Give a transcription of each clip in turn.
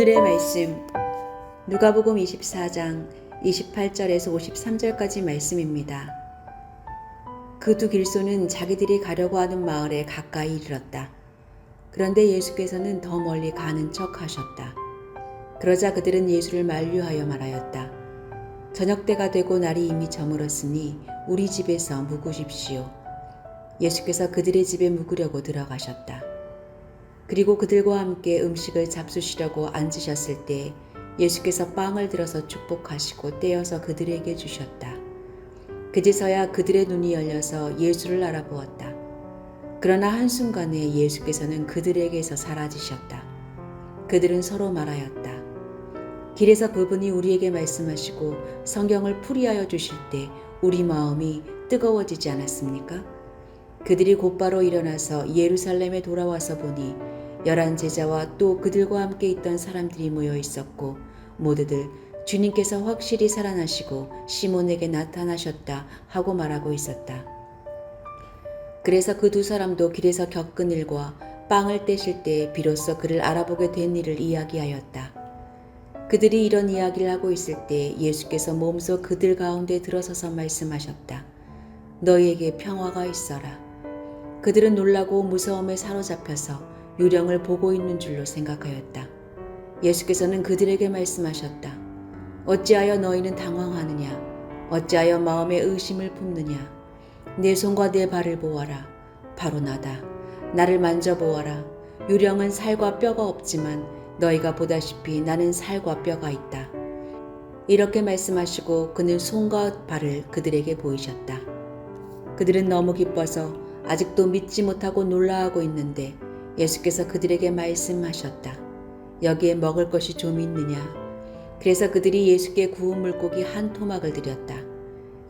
오늘의 말씀 누가복음 24장 28절에서 53절까지 말씀입니다. 그 두 길소는 자기들이 가려고 하는 마을에 가까이 이르렀다. 그런데 예수께서는 더 멀리 가는 척 하셨다. 그러자 그들은 예수를 만류하여 말하였다. 저녁 때가 되고 날이 이미 저물었으니 우리 집에서 묵으십시오. 예수께서 그들의 집에 묵으려고 들어가셨다. 그리고 그들과 함께 음식을 잡수시려고 앉으셨을 때 예수께서 빵을 들어서 축복하시고 떼어서 그들에게 주셨다. 그제서야 그들의 눈이 열려서 예수를 알아보았다. 그러나 한순간에 예수께서는 그들에게서 사라지셨다. 그들은 서로 말하였다. 길에서 그분이 우리에게 말씀하시고 성경을 풀이하여 주실 때 우리 마음이 뜨거워지지 않았습니까? 그들이 곧바로 일어나서 예루살렘에 돌아와서 보니 열한 제자와 또 그들과 함께 있던 사람들이 모여 있었고 모두들 주님께서 확실히 살아나시고 시몬에게 나타나셨다 하고 말하고 있었다. 그래서 그 두 사람도 길에서 겪은 일과 빵을 떼실 때 비로소 그를 알아보게 된 일을 이야기하였다. 그들이 이런 이야기를 하고 있을 때 예수께서 몸소 그들 가운데 들어서서 말씀하셨다. 너희에게 평화가 있어라. 그들은 놀라고 무서움에 사로잡혀서 유령을 보고 있는 줄로 생각하였다. 예수께서는 그들에게 말씀하셨다. 어찌하여 너희는 당황하느냐? 어찌하여 마음에 의심을 품느냐? 내 손과 내 발을 보아라. 바로 나다. 나를 만져보아라. 유령은 살과 뼈가 없지만 너희가 보다시피 나는 살과 뼈가 있다. 이렇게 말씀하시고 그는 손과 발을 그들에게 보이셨다. 그들은 너무 기뻐서 아직도 믿지 못하고 놀라하고 있는데 예수께서 그들에게 말씀하셨다. 여기에 먹을 것이 좀 있느냐? 그래서 그들이 예수께 구운 물고기 한 토막을 드렸다.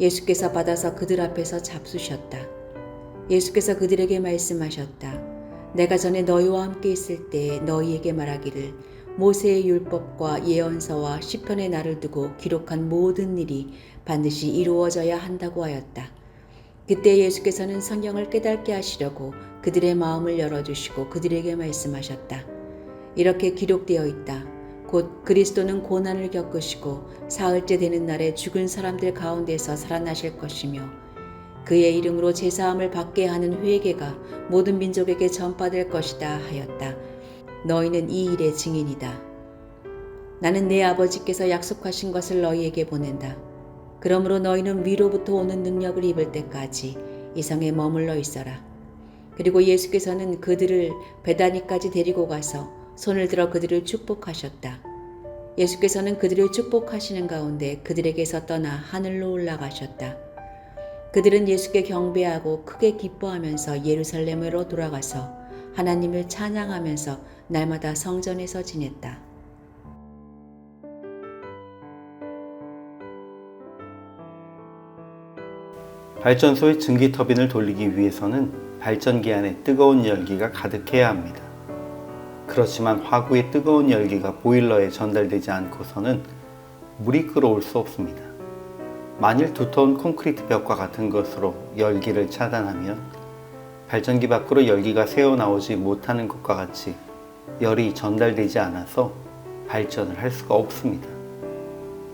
예수께서 받아서 그들 앞에서 잡수셨다. 예수께서 그들에게 말씀하셨다. 내가 전에 너희와 함께 있을 때 너희에게 말하기를 모세의 율법과 예언서와 시편의 날을 두고 기록한 모든 일이 반드시 이루어져야 한다고 하였다. 그때 예수께서는 성경을 깨닫게 하시려고 그들의 마음을 열어주시고 그들에게 말씀하셨다. 이렇게 기록되어 있다. 곧 그리스도는 고난을 겪으시고 사흘째 되는 날에 죽은 사람들 가운데서 살아나실 것이며 그의 이름으로 제사함을 받게 하는 회개가 모든 민족에게 전파될 것이다 하였다. 너희는 이 일의 증인이다. 나는 내 아버지께서 약속하신 것을 너희에게 보낸다. 그러므로 너희는 위로부터 오는 능력을 입을 때까지 이 성에 머물러 있어라. 그리고 예수께서는 그들을 베다니까지 데리고 가서 손을 들어 그들을 축복하셨다. 예수께서는 그들을 축복하시는 가운데 그들에게서 떠나 하늘로 올라가셨다. 그들은 예수께 경배하고 크게 기뻐하면서 예루살렘으로 돌아가서 하나님을 찬양하면서 날마다 성전에서 지냈다. 발전소의 증기 터빈을 돌리기 위해서는 발전기 안에 뜨거운 열기가 가득해야 합니다. 그렇지만 화구의 뜨거운 열기가 보일러에 전달되지 않고서는 물이 끓어올 수 없습니다. 만일 두터운 콘크리트 벽과 같은 것으로 열기를 차단하면 발전기 밖으로 열기가 새어나오지 못하는 것과 같이 열이 전달되지 않아서 발전을 할 수가 없습니다.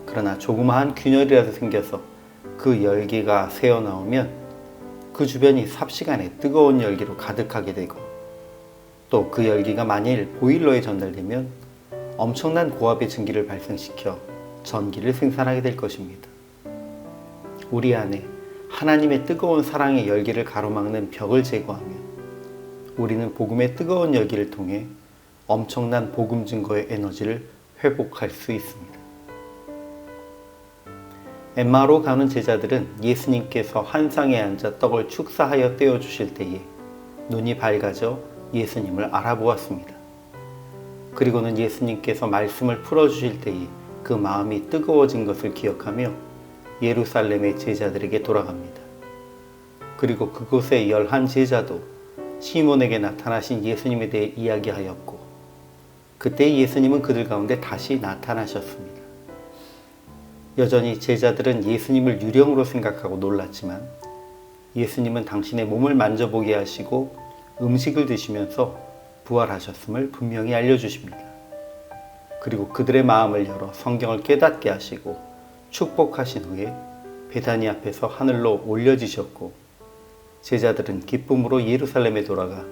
그러나 조그마한 균열이라도 생겨서 그 열기가 새어 나오면 그 주변이 삽시간에 뜨거운 열기로 가득하게 되고 또 그 열기가 만일 보일러에 전달되면 엄청난 고압의 증기를 발생시켜 전기를 생산하게 될 것입니다. 우리 안에 하나님의 뜨거운 사랑의 열기를 가로막는 벽을 제거하면 우리는 복음의 뜨거운 열기를 통해 엄청난 복음 증거의 에너지를 회복할 수 있습니다. 엠마로 가는 제자들은 예수님께서 환상에 앉아 떡을 축사하여 떼어 주실 때에 눈이 밝아져 예수님을 알아보았습니다. 그리고는 예수님께서 말씀을 풀어 주실 때에 그 마음이 뜨거워진 것을 기억하며 예루살렘의 제자들에게 돌아갑니다. 그리고 그곳의 열한 제자도 시몬에게 나타나신 예수님에 대해 이야기하였고 그때 예수님은 그들 가운데 다시 나타나셨습니다. 여전히 제자들은 예수님을 유령으로 생각하고 놀랐지만 예수님은 당신의 몸을 만져보게 하시고 음식을 드시면서 부활하셨음을 분명히 알려주십니다. 그리고 그들의 마음을 열어 성경을 깨닫게 하시고 축복하신 후에 베다니 앞에서 하늘로 올려지셨고 제자들은 기쁨으로 예루살렘에 돌아가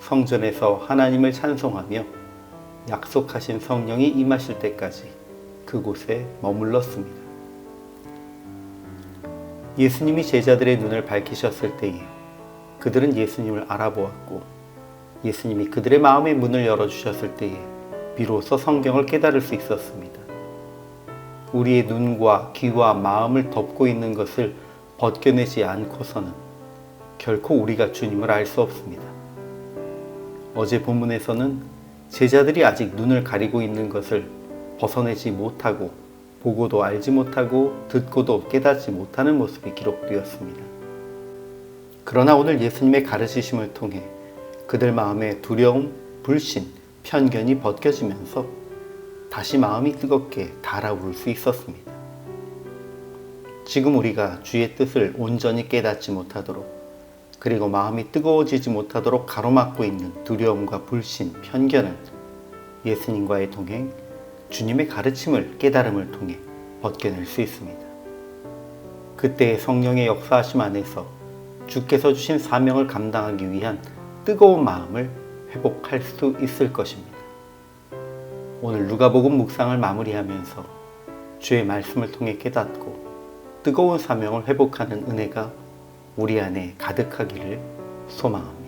성전에서 하나님을 찬송하며 약속하신 성령이 임하실 때까지 그곳에 머물렀습니다. 예수님이 제자들의 눈을 밝히셨을 때에 그들은 예수님을 알아보았고 예수님이 그들의 마음의 문을 열어주셨을 때에 비로소 성경을 깨달을 수 있었습니다. 우리의 눈과 귀와 마음을 덮고 있는 것을 벗겨내지 않고서는 결코 우리가 주님을 알 수 없습니다. 어제 본문에서는 제자들이 아직 눈을 가리고 있는 것을 벗어내지 못하고 보고도 알지 못하고 듣고도 깨닫지 못하는 모습이 기록되었습니다. 그러나 오늘 예수님의 가르치심을 통해 그들 마음의 두려움, 불신, 편견이 벗겨지면서 다시 마음이 뜨겁게 달아오를 수 있었습니다. 지금 우리가 주의 뜻을 온전히 깨닫지 못하도록 그리고 마음이 뜨거워지지 못하도록 가로막고 있는 두려움과 불신, 편견은 예수님과의 동행, 주님의 가르침을 깨달음을 통해 벗겨낼 수 있습니다. 그때의 성령의 역사하심 안에서 주께서 주신 사명을 감당하기 위한 뜨거운 마음을 회복할 수 있을 것입니다. 오늘 누가복음 묵상을 마무리하면서 주의 말씀을 통해 깨닫고 뜨거운 사명을 회복하는 은혜가 우리 안에 가득하기를 소망합니다.